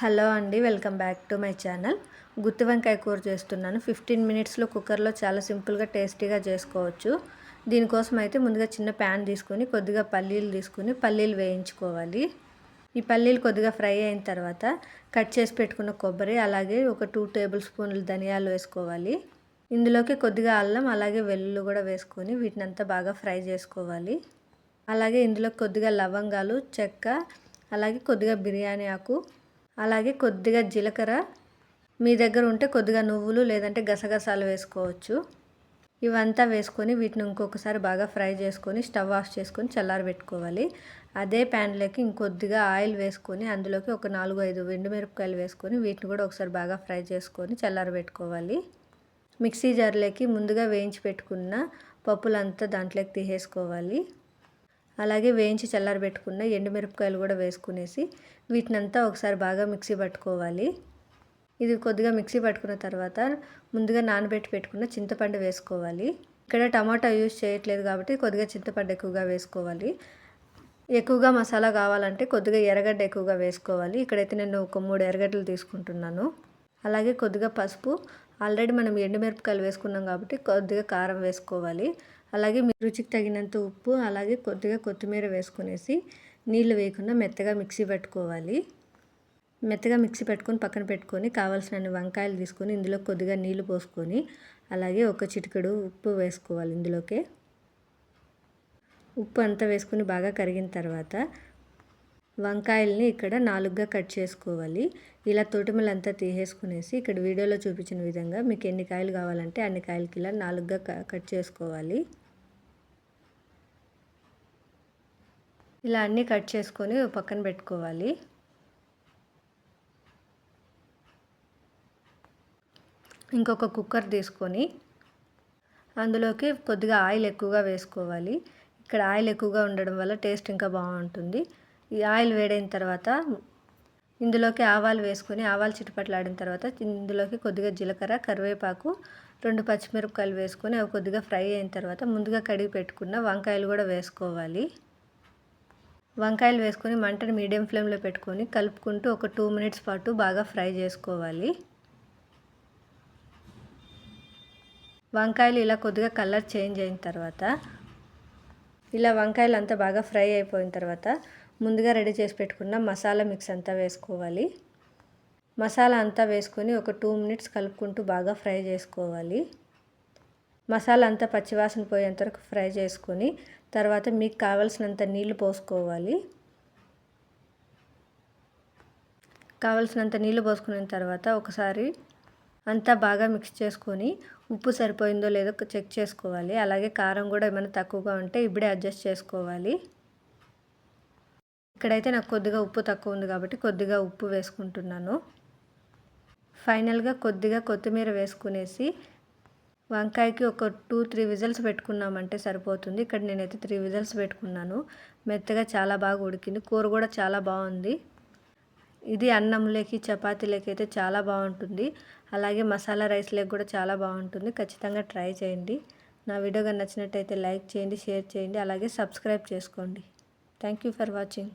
Hello అండి welcome back to my channel. గుత్తి వంకాయ కూర చేస్తున్నాను. ఫిఫ్టీన్ మినిట్స్లో కుక్కర్లో చాలా సింపుల్గా టేస్టీగా చేసుకోవచ్చు. దీనికోసం అయితే ముందుగా చిన్న ప్యాన్ తీసుకొని కొద్దిగా పల్లీలు తీసుకొని పల్లీలు వేయించుకోవాలి. ఈ పల్లీలు కొద్దిగా ఫ్రై అయిన తర్వాత కట్ చేసి పెట్టుకున్న కొబ్బరి అలాగే ఒక టూ టేబుల్ స్పూన్లు ధనియాలు వేసుకోవాలి. ఇందులోకి కొద్దిగా అల్లం అలాగే వెల్లుల్లి కూడా వేసుకొని వీటిని అంతా బాగా ఫ్రై చేసుకోవాలి. అలాగే ఇందులో కొద్దిగా లవంగాలు చెక్క అలాగే కొద్దిగా బిర్యానీ ఆకు అలాగే కొద్దిగా జీలకర్ర మీ దగ్గర ఉంటే కొద్దిగా నువ్వులు లేదంటే గసగసాలు వేసుకోవచ్చు. ఇవంతా వేసుకొని వీటిని ఇంకొకసారి బాగా ఫ్రై చేసుకొని స్టవ్ ఆఫ్ చేసుకొని చల్లారబెట్టుకోవాలి అదే ప్యాన్లోకి ఇంకొద్దిగా ఆయిల్ వేసుకొని అందులోకి ఒక నాలుగు ఐదు మిరపకాయలు వేసుకొని వీటిని కూడా ఒకసారి బాగా ఫ్రై చేసుకొని చల్లారబెట్టుకోవాలి మిక్సీ జార్లోకి ముందుగా వేయించి పెట్టుకున్న పప్పులంతా దాంట్లోకి తీసేసుకోవాలి. అలాగే వేయించి చల్లారబెట్టుకున్న ఎండుమిరపకాయలు కూడా వేసుకునేసి వీటినంతా ఒకసారి బాగా మిక్సీ పట్టుకోవాలి. ఇది కొద్దిగా మిక్సీ పట్టుకున్న తర్వాత ముందుగా నానబెట్టి పెట్టుకున్న చింతపండు వేసుకోవాలి. ఇక్కడ టమాటా యూజ్ చేయట్లేదు కాబట్టి కొద్దిగా చింతపండు ఎక్కువగా వేసుకోవాలి. ఎక్కువగా మసాలా కావాలంటే కొద్దిగా ఎర్రగడ్డ ఎక్కువగా వేసుకోవాలి. ఇక్కడైతే నేను ఒక మూడు ఎర్రగడ్డలు తీసుకుంటున్నాను. అలాగే కొద్దిగా పసుపు. ఆల్రెడీ మనం ఎండుమిరపకాయలు వేసుకున్నాం కాబట్టి కొద్దిగా కారం వేసుకోవాలి. అలాగే మీ రుచికి తగినంత ఉప్పు అలాగే కొద్దిగా కొత్తిమీర వేసుకునేసి నీళ్ళు వేయకుండా మెత్తగా మిక్సీ పెట్టుకోవాలి. మెత్తగా మిక్సీ పెట్టుకొని పక్కన పెట్టుకొని కావాల్సిన వంకాయలు తీసుకొని ఇందులో కొద్దిగా నీళ్ళు పోసుకొని అలాగే ఒక చిటికెడు ఉప్పు వేసుకోవాలి ఇందులోకే. ఉప్పు అంతా వేసుకొని బాగా కరిగిన తర్వాత వంకాయల్ని ఇక్కడ నాలుగుగా కట్ చేసుకోవాలి. ఇలా తోటిమలంతా తీసేసుకునేసి ఇక్కడ వీడియోలో చూపించిన విధంగా మీకు ఎన్ని కాయలు కావాలంటే అన్ని కాయలకి ఇలా నాలుగుగా కట్ చేసుకోవాలి. ఇలా అన్నీ కట్ చేసుకొని పక్కన పెట్టుకోవాలి. ఇంకొక కుక్కర్ తీసుకొని అందులోకి కొద్దిగా ఆయిల్ ఎక్కువగా వేసుకోవాలి. ఇక్కడ ఆయిల్ ఎక్కువగా ఉండడం వల్ల టేస్ట్ ఇంకా బాగుంటుంది. ఈ ఆయిల్ వేడైన తర్వాత ఇందులోకి ఆవాలు వేసుకొని ఆవాలు చిటపట్లాడిన తర్వాత ఇందులోకి కొద్దిగా జీలకర్ర కరివేపాకు రెండు పచ్చిమిరపకాయలు వేసుకొని అవి కొద్దిగా ఫ్రై అయిన తర్వాత ముందుగా కడిగి పెట్టుకున్న వంకాయలు కూడా వేసుకోవాలి. వంకాయలు వేసుకొని మంటను మీడియం ఫ్లేమ్లో పెట్టుకొని కలుపుకుంటూ ఒక టూ మినిట్స్ పాటు బాగా ఫ్రై చేసుకోవాలి. వంకాయలు ఇలా కొద్దిగా కలర్ చేంజ్ అయిన తర్వాత ఇలా వంకాయలు అంతా బాగా ఫ్రై అయిపోయిన తర్వాత ముందుగా రెడీ చేసి పెట్టుకున్న మసాలా మిక్స్ అంతా వేసుకోవాలి. మసాలా అంతా వేసుకొని ఒక టూ మినిట్స్ కలుపుకుంటూ బాగా ఫ్రై చేసుకోవాలి. మసాలా అంతా పచ్చివాసన పోయేంత వరకు ఫ్రై చేసుకొని తర్వాత మీకు కావలసినంత నీళ్ళు పోసుకోవాలి. కావలసినంత నీళ్ళు పోసుకున్న తర్వాత ఒకసారి అంతా బాగా మిక్స్ చేసుకొని ఉప్పు సరిపోయిందో లేదో చెక్ చేసుకోవాలి. అలాగే కారం కూడా ఏమైనా తక్కువగా ఉంటే ఇప్పుడే అడ్జస్ట్ చేసుకోవాలి. ఇక్కడైతే నాకు కొద్దిగా ఉప్పు తక్కువ ఉంది కాబట్టి కొద్దిగా ఉప్పు వేసుకుంటున్నాను. ఫైనల్గా కొద్దిగా కొత్తిమీర వేసుకునేసి వంకాయకి ఒక టూ త్రీ విజిల్స్ పెట్టుకున్నామంటే సరిపోతుంది. ఇక్కడ నేనైతే త్రీ విజిల్స్ పెట్టుకున్నాను. మెత్తగా చాలా బాగా ఉడికింది. కూర కూడా చాలా బాగుంది. ఇది అన్నంలోకి చపాతీలోకి అయితే చాలా బాగుంటుంది. అలాగే మసాలా రైస్లోకి కూడా చాలా బాగుంటుంది. ఖచ్చితంగా ట్రై చేయండి. నా వీడియో కానీ నచ్చినట్టయితే లైక్ చేయండి షేర్ చేయండి అలాగే సబ్స్క్రైబ్ చేసుకోండి. Thank you for watching.